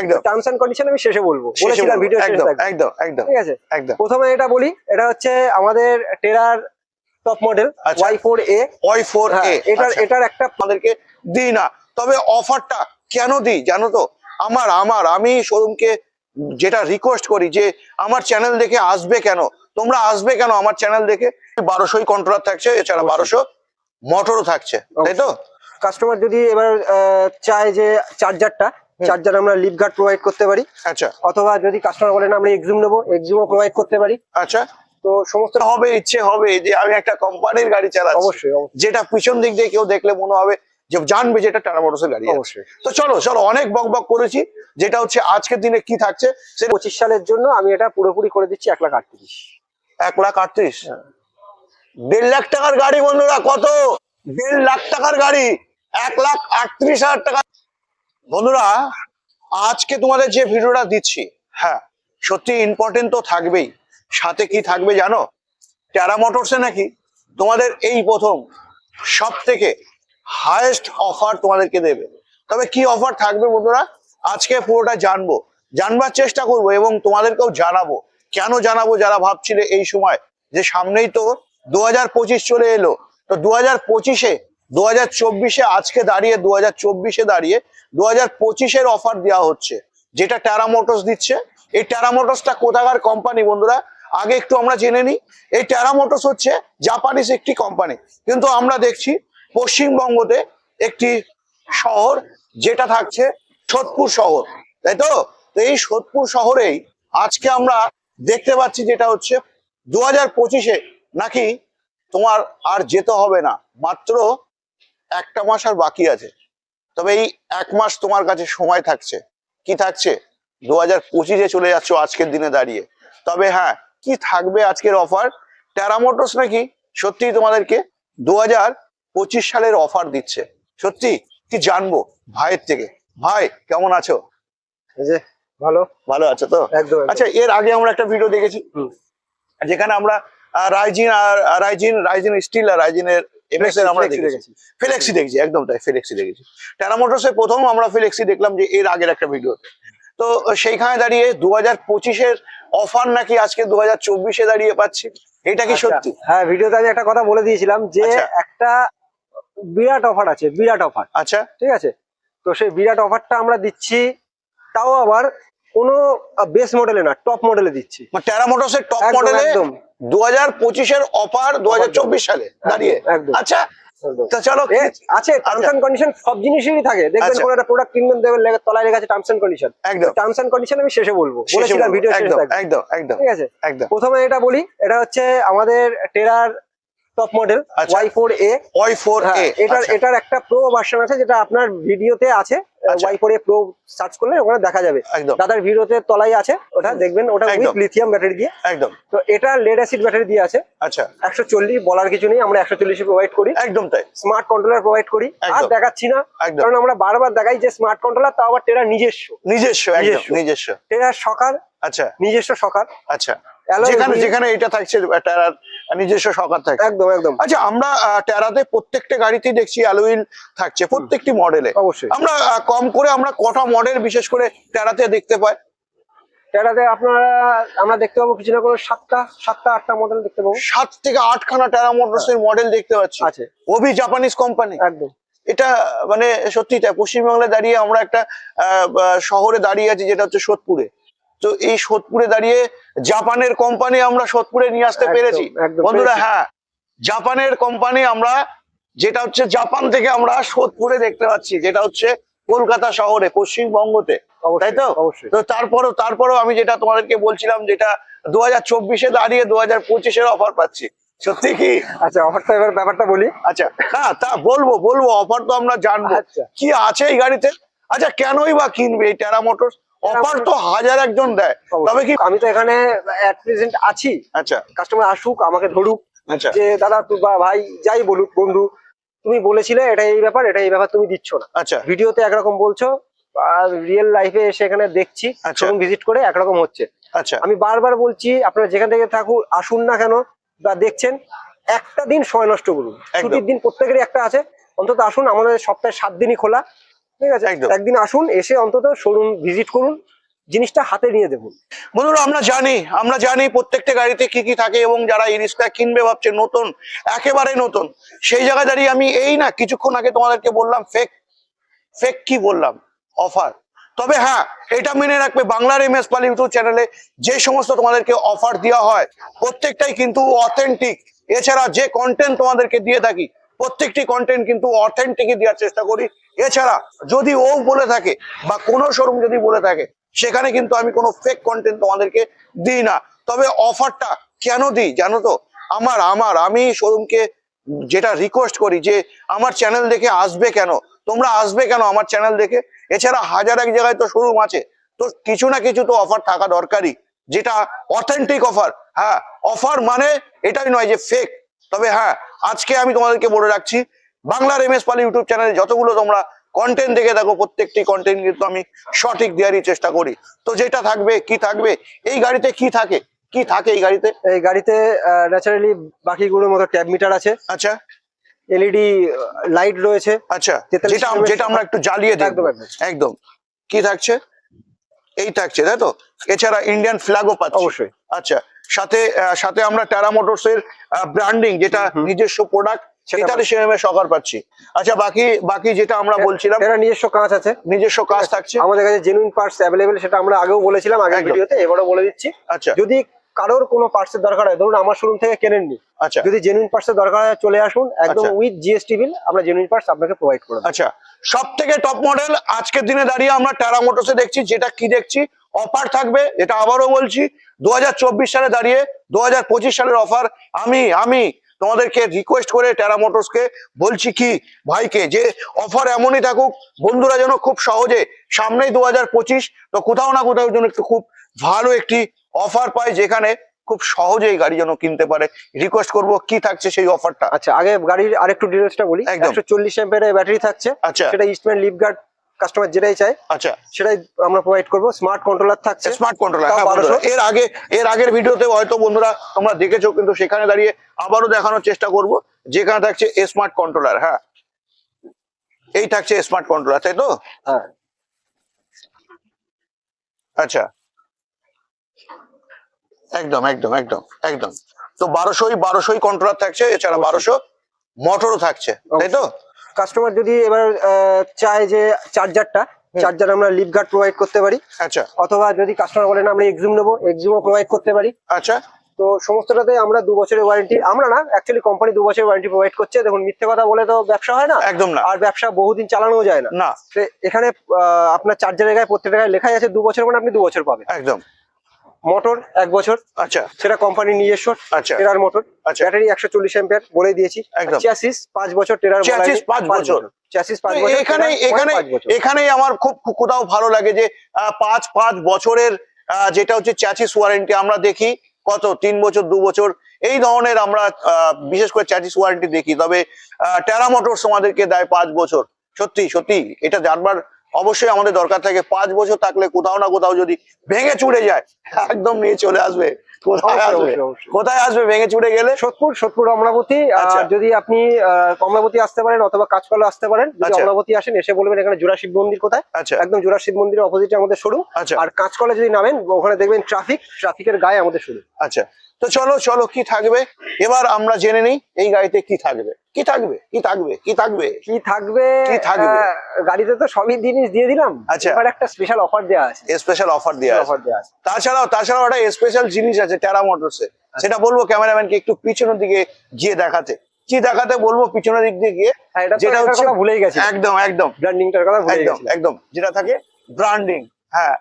একদম। Terms and condition আমি শেষে বলব। বলেছিলাম ভিডিও একদম একদম একদম ঠিক আছে? একদম। প্রথমে এটা বলি এটা হচ্ছে আমাদের terror top model. Y four A Y four A এটার এটার একটা আমাদেরকে দিই না। তবে অফারটা কেন দিই জানো তো? আমার আমার আমি শোরুমকে যেটা রিকোয়েস্ট করি যে আমার চ্যানেল দেখে আসবে কেন? তোমরা আসবে কেন আমার চ্যানেল দেখে? বারোশোই কন্ট্রোলার থাকছে এছাড়া বারোশো মোটরও থাকছে তাই তো? কাস্টমার যদি এবার চায় যে চার্জারটা চার্জার আমরা লিপ গার্ড প্রোভাইড করতে পারি। আচ্ছা। অথবা যদি কাস্টমার বলেন আমরা এক্সুম নেব। এক্সুমও প্রোভাইড করতে পারি। আচ্ছা। তো সমস্ত হবে ইচ্ছে হবে যে আমি একটা কোম্পানির গাড়ি চালাচ্ছি। অবশ্যই যেটা পিছন দিক দিয়ে কেউ দেখলে মনে হবে যে জানবে যেটা টাটা মোটরসের গাড়ি অবশ্যই। তো চলো চলো অনেক বক বক করেছি। যেটা হচ্ছে আজকের দিনে কি থাকছে সেটা পঁচিশ সালের জন্য আমি এটা পুরোপুরি করে দিচ্ছি এক লাখ আটত্রিশ। এক লাখ আটত্রিশ? হ্যাঁ। দেড় লাখ টাকার গাড়ি বন্ধুরা কত? দেড় লাখ টাকার গাড়ি। এক লাখ আটত্রিশ হাজার টাকা বন্ধুরা, আজকে তোমাদের যে ভিডিওটা দিচ্ছি হ্যাঁ সত্যি ইম্পর্টেন্ট তো থাকবেই। সাথে কি থাকবে জানো? টেরা মোটরসে নাকি তোমাদের এই প্রথম সব থেকে হায়েস্ট অফার তোমাদেরকে দেবে। তবে কি অফার থাকবে বন্ধুরা? আজকে পুরোটা জানব। জানবার চেষ্টা করব এবং তোমাদেরকেও জানাব। কেন জানাব যারা ভাবছিলে এই সময়? যে সামনেই তো দু হাজার পঁচিশ চলে এলো। তো দু হাজার পঁচিশে দু হাজার চব্বিশে, আজকে দাঁড়িয়ে, দু হাজার চব্বিশে দাঁড়িয়ে দু হাজার পঁচিশের অফার দেওয়া হচ্ছে, যেটা টেরা মোটরস দিচ্ছে। এই মোটরসটা কোথাকার কোম্পানি বন্ধুরা? আগে একটু আমরা জেনে নিই। এই টেরা মোটরস হচ্ছে জাপানিজ একটি কোম্পানি কিন্তু আমরা দেখছি পশ্চিমবঙ্গতে একটি শহর যেটা থাকছে সোদপুর শহর। তাই তো? এই সোদপুর শহরেই আজকে আমরা দেখতে পাচ্ছি যেটা হচ্ছে দু হাজার নাকি তোমার আর যেতে হবে না। মাত্র একটা মাস আর বাকি আছে। তবে এই এক মাস তোমার কাছে সময় থাকছে। কি থাকছে? দু হাজার পঁচিশে চলে যাচ্ছ আজকের দিনে দাঁড়িয়ে। তবে হ্যাঁ কি থাকবে আজকের অফার টেরা মোটরস নাকি? সত্যি তোমাদেরকে দু হাজার পঁচিশ সালের অফার দিচ্ছে। সত্যি? কি জানব ভাইয়ের থেকে? ভাই কেমন আছো? এই যে ভালো। ভালো আছো তো। আচ্ছা এর আগে আমরা একটা ভিডিও দেখেছি। যেখানে আমরা রাইজিন আর রাইজিন রাইজিন স্টিল আর রাইজিনের এমএস আমরা দেখেছি। ফিলেক্সি দেখছি একদম তাই ফিলেক্সি দেখেছি। টাটা মোটরসে প্রথম আমরা ফিলেক্সি দেখলাম যে এর আগের একটা ভিডিওতে তো। সেইখানে দাঁড়িয়ে দু হাজার পঁচিশের অফার নাকি আজকে দু হাজার চব্বিশে দাঁড়িয়ে পাচ্ছি এটা কি আচ্ছা, সত্যি? হ্যাঁ ভিডিওতে আমি একটা কথা বলে দিয়েছিলাম যে আচ্ছা। একটা বিরাট অফার আছে বিরাট অফার আচ্ছা। ঠিক আছে? তো সেই বিরাট অফারটা আমরা দিচ্ছি তাও আবার কোনো বেস মডেলে না টপ মডেলে দিচ্ছি। টেরা মোটরসের টপ মডেলে একদম। দু হাজার পঁচিশের অফার দু হাজার চব্বিশ সালে দাঁড়িয়ে। আচ্ছা চলো আছে টার্মস এন্ড কন্ডিশন সব জিনিসেরই থাকে। দেখবেন কোন কোনো একটা প্রোডাক্ট কিনবেন দেবেন লেগে- তলায় লেখা আছে টার্মস এন্ড কন্ডিশন একদম। টার্মস এন্ড কন্ডিশন আমি শেষে বলব। বলেছিলাম ভিডিও শেষে একদম একদম একদম ঠিক আছে? একদম। প্রথমে এটা বলি এটা হচ্ছে আমাদের টেরার টপ মডেল আচ্ছা। Y four A Y four A এটার এটার একটা প্রো ভার্সন আছে যেটা আপনার ভিডিওতে আছে। আচ্ছা। Y four A pro search করলে ওখানে দেখা যাবে। দাদার ভিডিওতে তলায় আছে ওটা দেখবেন ওটা উইথ। লিথিয়াম ব্যাটারি দিয়ে। একদম। তো এটা লেড অ্যাসিড ব্যাটারি দিয়ে আছে। আচ্ছা। একশো চল্লিশ বলার কিছু নেই আমরা একশো চল্লিশে প্রোভাইড করি। একদম তাই। স্মার্ট কন্ট্রোলার প্রোভাইড করি। আর দেখাচ্ছি না। কারণ আমরা বারবার দেখাই যে স্মার্ট কন্ট্রোলার তাও আবার টেরা নিজস্ব। নিজস্ব নিজস্ব। টেরার সকার আচ্ছা। নিজস্ব সকার আচ্ছা। যেখানে যেখানে এটা থাকছে টেরার নিজস্ব সকার থাকে। একদম একদম। আচ্ছা আমরা টেরাতে প্রত্যেকটা গাড়িতেই দেখছি অ্যালুইল থাকছে প্রত্যেকটি মডেলে অবশ্যই। আমরা কম করে আমরা কটা মডেল বিশেষ করে টেরাতে দেখতে পাই? টেরাতে আপনারা আমরা দেখতে পাবো কিছু না কোনো সাতটা সাতটা আটটা মডেল দেখতে পাবো। সাত থেকে আটখানা টেরা মোটরস এর মডেল দেখতে পাচ্ছি। আছে। ওবি জাপানিজ কোম্পানি একদম। এটা মানে সত্যি তাই পশ্চিমবাংলায় দাঁড়িয়ে আমরা একটা শহরে দাঁড়িয়ে আছি যেটা হচ্ছে সোদপুরে। তো এই সোদপুরে দাঁড়িয়ে জাপানের কোম্পানি আমরা সোদপুরে নিয়ে আসতে পেরেছি। বন্ধুরা হ্যাঁ জাপানের কোম্পানি আমরা যেটা হচ্ছে জাপান থেকে আমরা সোদপুরে দেখতে পাচ্ছি যেটা হচ্ছে কলকাতা শহরে পশ্চিমবঙ্গতে তাই তো? তো তারপরও তারপরও আমি যেটা তোমাদেরকে বলছিলাম যেটা দু হাজার চব্বিশে দাঁড়িয়ে দু হাজার পঁচিশের অফার পাচ্ছি। সত্যি কি? আচ্ছা অফারটা এবার ব্যাপারটা বলি। আচ্ছা না তা বলব বলব অফার তো আমরা জানব। আচ্ছা। কি আছে এই গাড়িতে? আচ্ছা কেনই বা কিনবে এই টেরা মোটরস অফার তো হাজার একজন দেয়। তবে কি আমি তো এখানে অ্যাট প্রেজেন্ট আছি। আচ্ছা। কাস্টমার আসুক আমাকে ধরুক। আচ্ছা। যে দাদা তুই বা ভাই যাই বলুক বন্ধু তুমি বলেছিলে এটা এই ব্যাপার এটা এই ব্যাপার তুমি দিচ্ছ না। আচ্ছা। ভিডিওতে একরকম বলছো আর রিয়েল লাইফে এসে এখানে দেখছি আচ্ছা। শোরুম ভিজিট করে একরকম হচ্ছে। আচ্ছা। আমি বারবার বলছি আপনারা যেখান থেকে থাকুন আসুন না কেন বা দেখছেন একটা দিন সময় নষ্ট করুন। ছুটির দিন প্রত্যেকেরই একটা আছে। অন্তত আসুন আমাদের সপ্তাহে সাত দিনই খোলা। ঠিক আছে। একদিন আসুন এসে অন্তত শোরুম ভিজিট করুন জিনিসটা হাতে নিয়ে দেখুন। বন্ধুরা আমরা জানি আমরা জানি প্রত্যেকটা গাড়িতে কি কি থাকে এবং যারা এই ইরিসটা কিনবে ভাবছে নতুন একেবারে নতুন। সেই জায়গায় দাঁড়িয়ে আমি এই না কিছুক্ষণ আগে তোমাদেরকে বললাম ফেক ফেক কি বললাম? অফার তবে হ্যাঁ এটা মেনে রাখবে বাংলার এম এস পাল ইউটিউব চ্যানেলে যে সমস্ত তোমাদেরকে অফার দেওয়া হয় প্রত্যেকটাই কিন্তু অথেন্টিক এছাড়া যে কন্টেন্ট তোমাদেরকে দিয়ে থাকি প্রত্যেকটি কন্টেন্ট কিন্তু অথেন্টিকই দেওয়ার চেষ্টা করি। এছাড়া যদি ও বলে থাকে বা কোনো শোরুম যদি বলে থাকে, সেখানে কিন্তু আমি কোনো ফেক কন্টেন্ট তোমাদেরকে দিই না। তবে অফারটা কেন দিই জানো তো? আমার আমার, আমি শোরুমকে যেটা রিকোয়েস্ট করি যে আমার চ্যানেল দেখে আসবে কেন? তোমরা আসবে কেন আমার চ্যানেল দেখে? এছাড়া হাজার এক জায়গায় তো শোরুম আছে। তো কিছু না কিছু তো অফার থাকা দরকারই, যেটা অথেন্টিক অফার হ্যাঁ অফার মানে এটাই নয় যে ফেক তবে হ্যাঁ আজকে আমি তোমাদেরকে বলে রাখছি বাংলার এম এস পাল ইউটিউব চ্যানেলে যতগুলো তোমরা কন্টেন্ট দেখে থাকো প্রত্যেকটি কন্টেন্ট কিন্তু আমি সঠিক দেওয়ারই চেষ্টা করি। তো যেটা থাকবে কি থাকবে এই গাড়িতে কি থাকে? কি থাকে এই গাড়িতে? এই গাড়িতে ন্যাচারালি বাকিগুলোর মতো ট্যাব মিটার আছে। আচ্ছা। এলইডি লাইট রয়েছে। আচ্ছা যেটা যেটা আমরা একটু জ্বালিয়ে দেখব। একদম কি থাকছে? এই থাকছে তাই তো? এছাড়া ইন্ডিয়ান ফ্ল্যাগও পাচ্ছি। অবশ্যই। আচ্ছা সাথে সাথে আমরা টেরা মোটরস এর ব্র্যান্ডিং যেটা নিজস্ব প্রোডাক্ট সকার পাচ্ছি। আচ্ছা বাকি বাকি যেটা আমরা বলছিলাম নিজস্ব কাঁচ আছে। নিজস্ব কাজ থাকছে। আমাদের কাছে জেনুইন পার্টস অ্যাভেলেবেল সেটা আমরা আগেও বলেছিলাম আগের ভিডিওতে এবারও বলে দিচ্ছি। আচ্ছা। যদি কারোর কোনো পার্টস এর দরকার হয় ধরুন আমার শোরুম থেকে কেনেননি। আচ্ছা। যদি জেনুইন পার্টস এর দরকার হয় চলে আসুন একদম। উইথ জিএসটি বিল আমরা জেনুইন পার্টস আপনাকে প্রোভাইড করে আচ্ছা সব থেকে টপ মডেল আজকের দিনে দাঁড়িয়ে আমরা টেরা মোটরসে দেখছি যেটা কি দেখছি? অফার থাকবে এটা আবারও বলছি দু হাজার চব্বিশ সালে দাঁড়িয়ে দু হাজার পঁচিশ সালের অফার আমি আমি তোমাদেরকে রিকোয়েস্ট করে টেরা মোটরসকে বলছি কি ভাইকে যে অফার এমনই থাকুক বন্ধুরা যেন খুব সহজে সামনেই দু হাজার পঁচিশ তো কোথাও না কোথাও যেন একটু খুব ভালো একটি অফার পায় যেখানে খুব সহজেই গাড়ি যেন কিনতে পারে। রিকোয়েস্ট করব কি থাকছে সেই অফারটা আচ্ছা আগে গাড়ির আরেকটু ডিটেলসটা বলি। একশো চল্লিশ এম্পের ব্যাটারি থাকছে। আচ্ছা। সেটা ইস্টম্যান লিফগার্ড কাস্টমার যেটাই চাই আচ্ছা। সেটাই আমরা প্রোভাইড করব। স্মার্ট কন্ট্রোলার থাকছে। স্মার্ট কন্ট্রোলার হ্যাঁ 1200 বন্ধুরা, এর আগে এর আগের ভিডিওতে হয়তো বন্ধুরা তোমরা দেখেছ কিন্তু সেখানে দাঁড়িয়ে আবারও দেখানোর চেষ্টা করব। যেখানে থাকছে স্মার্ট কন্ট্রোলার হ্যাঁ। এই থাকছে স্মার্ট কন্ট্রোলার তাই তো? হ্যাঁ। আচ্ছা। একদম একদম একদম একদম। তো বারোশোই বারোশোই কন্ট্রোলার থাকছে এছাড়া বারোশো মোটরও থাকছে তাই তো? কাস্টমার যদি এবার চায় যে চার্জারটা চার্জার আমরা লিফগার্ড প্রোভাইড করতে পারি। আচ্ছা। অথবা যদি কাস্টমার বলেন আমরা এক্সিম নেব এক্সিমও প্রোভাইড করতে পারি। আচ্ছা। তো সমস্তটাতে আমরা দু বছরের ওয়ারেন্টি আমরা না অ্যাকচুয়ালি কোম্পানি দু বছরের ওয়ারেন্টি প্রোভাইড করছে। দেখুন মিথ্যে কথা বলে তো ব্যবসা হয় না। একদম না। আর ব্যবসা বহুদিন চালানো যায় না। না। এখানে আহ, আপনার চার্জারের গায়ে প্রত্যেকটা গায়ে লেখাই আছে দু বছর মানে আপনি দু বছর পাবেন। একদম। মোটর এক বছর। আচ্ছা। সেটা কোম্পানির নিজস্ব। আচ্ছা। Terror motor. আচ্ছা। ব্যাটারি একশো চল্লিশ অ্যাম্পিয়ার বলে দিয়েছি। চ্যাসিস পাঁচ বছর টেরার Chassis পাঁচ বছর। চ্যাসিস পাঁচ বছর এখানে এখানে এখানেই আমার খুব কোথাও ভালো লাগে যে পাঁচ পাঁচ বছরের যেটা হচ্ছে চ্যাচিস ওয়ারেন্টি আমরা দেখি কত? তিন বছর দু বছর। এই ধরনের আমরা আহ, বিশেষ করে চ্যাচিস ওয়ারেন্টি দেখি। তবে টেরা মোটরস আমাদেরকে দেয় পাঁচ বছর। সত্যি সত্যি। এটা জানবার অবশ্যই আমাদের দরকার থাকে পাঁচ বছর থাকলে কোথাও না কোথাও যদি ভেঙে চুড়ে যায় একদম নিয়ে চলে আসবে। কোথায় আসবে? ভেঙে চুড়ে গেলে? সোদপুর সোদপুর অমরাবতী আচ্ছা। আর যদি আপনি আসতে পারেন অথবা আসতে পারেন যদি আচ্ছা। অমরাবতী আসেন এসে বলবেন এখানে জোড়া শিব মন্দির কোথায়? আচ্ছা। একদম জোড়া শিব মন্দিরের অপোজিটে আমাদের আচ্ছা। আর কাঁচকলা যদি নামেন ওখানে দেখবেন ট্রাফিক ট্রাফিকের গায়ে আমাদের শোরুম আচ্ছা। তো চলো চলো কি থাকবে? এবার আমরা জেনে নিই এই গাড়িতে কি থাকবে। কি থাকবে? কি থাকবে? কি থাকবে? কি থাকবে? কি থাকবে? গাড়িতে তো সবই জিনিস দিয়ে দিলাম। আচ্ছা। এবার একটা স্পেশাল অফার দেওয়া আছে। স্পেশাল অফার দেওয়া আছে। অফার দেওয়া আছে। তাছাড়াও তাছাড়াও একটা স্পেশাল জিনিস আছে টেরা মোটরসে সেটা বলব ক্যামেরাম্যানকে একটু পিছনের দিকে গিয়ে দেখাতে। কি দেখাতে বলব পিছনের দিক দিয়ে গিয়ে? হ্যাঁ, যেটা হচ্ছে ভুলেই গেছি। একদম একদম। ব্র্যান্ডিংটার কথা ভুলে একদম গেছি। একদম। যেটা থাকে ব্র্যান্ডিং হ্যাঁ।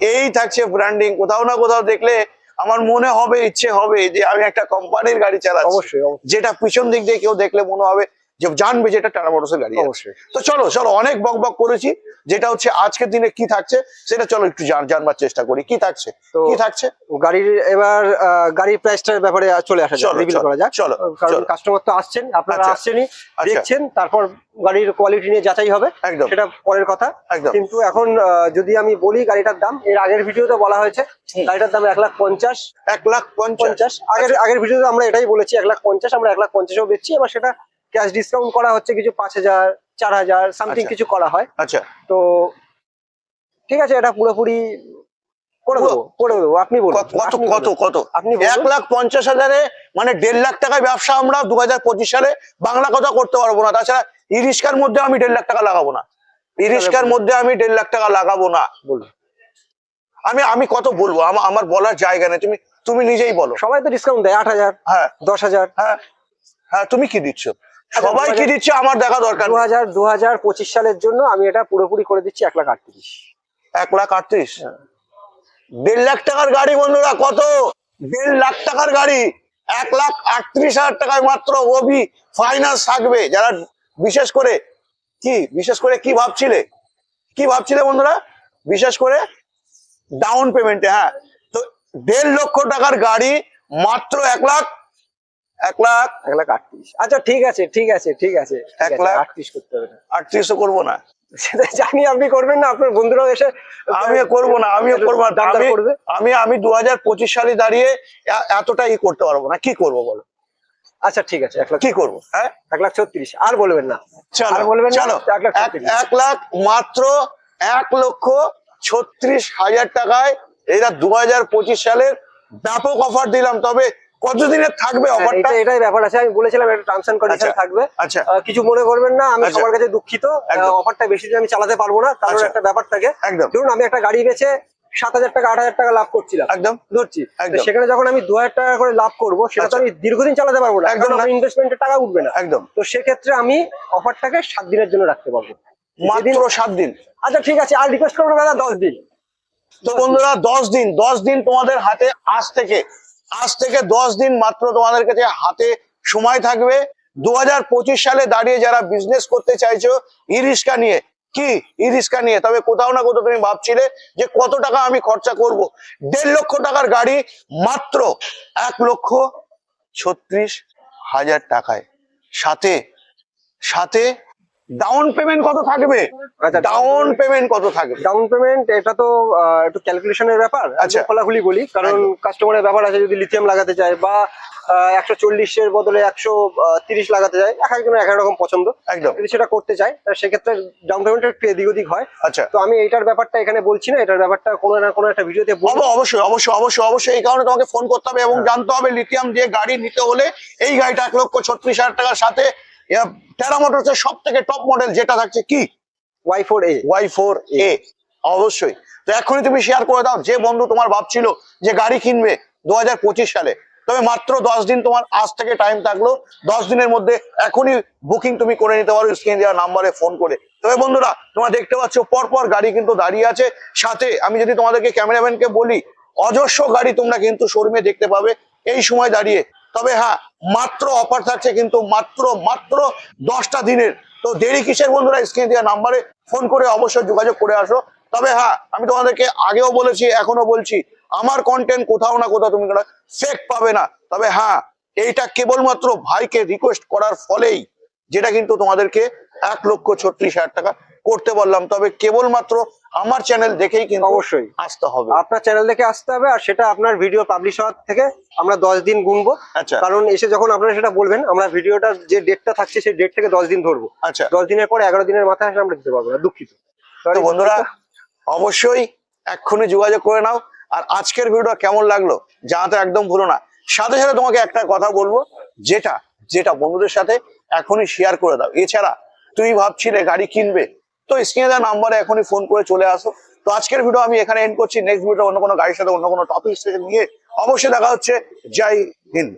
এই থাকছে ব্র্যান্ডিং কোথাও না কোথাও দেখলে আমার মনে হবে ইচ্ছে হবে যে আমি একটা কোম্পানির গাড়ি চালাচ্ছি। যেটা পিছন দিক দিয়ে কেউ দেখলে মনে হবে যে জানবে যে এটা টাটা মোটরসের গাড়ি অবশ্যই। তো চলো চলো অনেক বক বক করেছি। যেটা হচ্ছে আজকের দিনে কি থাকছে সেটা চলো একটু জানবার চেষ্টা করি। কি থাকছে? কি থাকছে? গাড়ির এবার গাড়ির প্রাইসটার ব্যাপারে চলে আসা যাক চলো, রিভিল করা যাক। চলো, কারণ কাস্টমার তো আসছেন আপনারা আচ্ছা, আসছেনই আচ্ছা। দেখছেন তারপর গাড়ির কোয়ালিটি নিয়ে যাচাই হবে। একদম। সেটা পরের কথা। একদম। কিন্তু এখন যদি আমি বলি গাড়িটার দাম এর আগের ভিডিওতে বলা হয়েছে গাড়িটার দাম এক লাখ পঞ্চাশ। এক লাখ পঞ্চাশ। পঞ্চাশ। আগের আগের ভিডিওতে আমরা এটাই বলেছি এক লাখ পঞ্চাশ আমরা এক লাখ পঞ্চাশও বেচছি। এবার সেটা ক্যাশ ডিসকাউন্ট করা হচ্ছে কিছু পাঁচ হাজার চার হাজার সামথিং আচ্ছা। কিছু করা হয়। আচ্ছা। তো ঠিক আছে এটা পুরোপুরি করে দেবো করে দেবো। আপনি বলুন। কত কত কত আপনি এক লাখ পঞ্চাশ হাজারে মানে দেড় লাখ টাকায় ব্যবসা আমরা দু হাজার পঁচিশ সালে বাংলা কথা করতে পারব না। তাছাড়া ইরিস্কার মধ্যে আমি দেড় লাখ টাকা লাগাবো না। ইরিস্কার মধ্যে আমি দেড় লাখ টাকা লাগাবো না। বলুন। আমি আমি কত বলব? আমার বলার জায়গা নেই। তুমি তুমি নিজেই বলো। সবাই তো ডিসকাউন্ট দেয় আট হাজার হ্যাঁ। দশ হাজার। হ্যাঁ। হ্যাঁ তুমি কি দিচ্ছ? সবাই কি 2000 দিচ্ছে আমার দেখা দরকার দু। হাজার দু হাজার পঁচিশ সালের জন্য আমি এটা পুরোপুরি করে দিচ্ছি এক লাখ আটত্রিশ। এক লাখ আটত্রিশ? হ্যাঁ। দেড় লাখ টাকার গাড়ি বন্ধুরা কত? দেড় লাখ টাকার গাড়ি এক লাখ আটত্রিশ হাজার টাকায় মাত্র ওবি ফাইন্যান্স থাকবে। যারা বিশেষ করে কি বিশেষ করে কি ভাবছিলে? কি ভাবছিলে বন্ধুরা? বিশেষ করে ডাউন পেমেন্টে হ্যাঁ। তো দেড় লক্ষ টাকার গাড়ি মাত্র এক লাখ এক লাখ? এক লাখ আটত্রিশ। আচ্ছা ঠিক আছে ঠিক আছে ঠিক আছে। এক লাখ? আটত্রিশ করতে হবে না। আটত্রিশও করব না। সেটা জানি আপনি করবেন না আপনার বন্ধুরাও এসে আমিও করব না আমিও করব আমি আমি দু হাজার পঁচিশ সালে দাঁড়িয়ে এতটা ই করতে পারব না। কি করব বলো? আচ্ছা ঠিক আছে এক লাখ কি করব? হ্যাঁ? এক লাখ ছত্রিশ আর বলবেন না। চলো আর বলবেন? চলো। এক লাখ মাত্র এক লক্ষ ছত্রিশ হাজার টাকায় এটা দু হাজার পঁচিশ সালের ব্যাপক অফার দিলাম। তবে কতদিনের থাকবে হ্যাঁ, অফারটা এটাই ব্যাপার আছে। আমি বলেছিলাম একটা টার্মস এন্ড কন্ডিশন থাকবে। আচ্ছা। কিছু মনে করবেন না আমি আচ্ছা। সবার কাছে দুঃখিত। অফারটা বেশি দিন আমি চালাতে পারব না কারণ আচ্ছা। একটা ব্যাপার থাকে। ধরুন আমি একটা গাড়ি বেচে সাত হাজার টাকা আট হাজার টাকা লাভ করছিলাম। একদম। ধরছি। সেখানে যখন আমি দু হাজার টাকা করে লাভ করব সেটা তো আচ্ছা। আমি দীর্ঘদিন চালাতে পারব না একদম। আমার ইনভেস্টমেন্টের টাকা উঠবে না। একদম। তো সেক্ষেত্রে আমি অফারটাকে সাত দিনের জন্য রাখতে পারব। মাত্র সাত দিন। আচ্ছা ঠিক আছে। আর রিকোয়েস্ট করব দাদা দশ দিন। তো বন্ধুরা দশ দিন দশ দিন তোমাদের হাতে আজ থেকে আজ থেকে দশ দিন মাত্র তোমাদের কাছে হাতে সময় থাকবে। দু হাজার পঁচিশ সালে দাঁড়িয়ে যারা বিজনেস করতে চাইছো ই রিক্সা নিয়ে, কি ই রিক্সা নিয়ে? তবে কোথাও না কোথাও তুমি ভাবছিলে যে কত টাকা আমি খরচা করব? দেড় লক্ষ টাকার গাড়ি মাত্র এক লক্ষ ছত্রিশ হাজার টাকায়। সাথে সাথে ডাউন পেমেন্ট কত থাকবে? আচ্ছা ডাউন পেমেন্ট কত থাকবে? ডাউন পেমেন্ট এটা তো একটু ক্যালকুলেশনের ব্যাপার। আচ্ছা। খোলাখুলি বলি কারণ কাস্টমারের ব্যাপার আছে যদি লিথিয়াম লাগাতে চায় বা একশো চল্লিশের বদলে একশো তিরিশ লাগাতে চায় এক একজনের এক এক রকম পছন্দ। একদম। যদি সেটা করতে চায় সেক্ষেত্রে ডাউন পেমেন্ট একটু এদিক ওদিক হয়। আচ্ছা। তো আমি এইটার ব্যাপারটা এখানে বলছি না এটার ব্যাপারটা কোনো না কোনো একটা ভিডিওতে বলব। অবশ্যই অবশ্যই অবশ্যই অবশ্যই এই কারণে তোমাকে ফোন করতে হবে এবং জানতে হবে লিথিয়াম দিয়ে গাড়ি নিতে হলে এই গাড়িটা এক লক্ষ ছত্রিশ হাজার টাকার সাথে টেরা মোটরসের সব থেকে টপ মডেল যেটা থাকছে কি? Y four A Y four A অবশ্যই। তো এখনই তুমি শেয়ার করে দাও যে বন্ধু তোমার ভাবছিল যে গাড়ি কিনবে দুহাজার পঁচিশ সালে তবে মাত্র দশ দিন তোমার আজ থেকে টাইম থাকল দশ দিনের মধ্যে এখনই বুকিং তুমি করে নিতে পারো স্ক্রিন দেওয়া নাম্বারে ফোন করে। তবে বন্ধুরা তোমরা দেখতে পাচ্ছ পরপর গাড়ি কিন্তু দাঁড়িয়ে আছে। সাথে আমি যদি তোমাদেরকে ক্যামেরাম্যানকে বলি অজস্র গাড়ি তোমরা কিন্তু শোরুমে দেখতে পাবে। এই সময় দাঁড়িয়ে তবে হ্যাঁ মাত্র অফার থাকছে কিন্তু মাত্র মাত্র দশটা দিনের। তো দেরি কিসের বন্ধুরা? স্ক্রিন দেওয়া নাম্বারে ফোন করে অবশ্যই যোগাযোগ করে আসো। তবে হ্যাঁ আমি তোমাদেরকে আগেও বলেছি এখনও বলছি, আমার কন্টেন্ট কোথাও না কোথাও তুমি ফেক পাবে না। তবে হ্যাঁ এইটা কেবলমাত্র ভাইকে রিকোয়েস্ট করার ফলেই, যেটা কিন্তু তোমাদেরকে এক লক্ষ ছত্রিশ হাজার টাকা করতে বললাম তবে কেবলমাত্র আমার চ্যানেল দেখেই কিন্তু অবশ্যই। আসতে হবে। আপনার চ্যানেল দেখে আসতে হবে আর সেটা আপনার ভিডিও পাবলিশ হওয়ার থেকে আমরা দশ দিন গুনবো। আচ্ছা। কারণ এসে যখন আপনারা সেটা বলবেন আমরা ভিডিওটা যে ডেটটা থাকছে সেই ডেট থেকে দশ দিন ধরবো। আচ্ছা। দশ দিনের পর এগারো দিনের মাথায় আসলে আমরা দিতে পারব না দুঃখিত। তো বন্ধুরা অবশ্যই এক্ষুনি যোগাযোগ করে নাও আর আজকের ভিডিওটা কেমন লাগল জানাতে একদম ভুলো না। সাথে সাথে তোমাকে একটা কথা বলব যেটা যেটা বন্ধুদের সাথে এখনই শেয়ার করে দাও। এছাড়া তুই ভাবছিলে গাড়ি কিনবে তো স্ক্রিনে দেওয়া নাম্বারে এখনই ফোন করে চলে আসো। তো আজকের ভিডিও আমি এখানে এন্ড করছি। নেক্সট ভিডিও অন্য কোনো গাড়ির সাথে অন্য কোনো টপিক নিয়ে অবশ্যই দেখা হচ্ছে। জয় হিন্দ।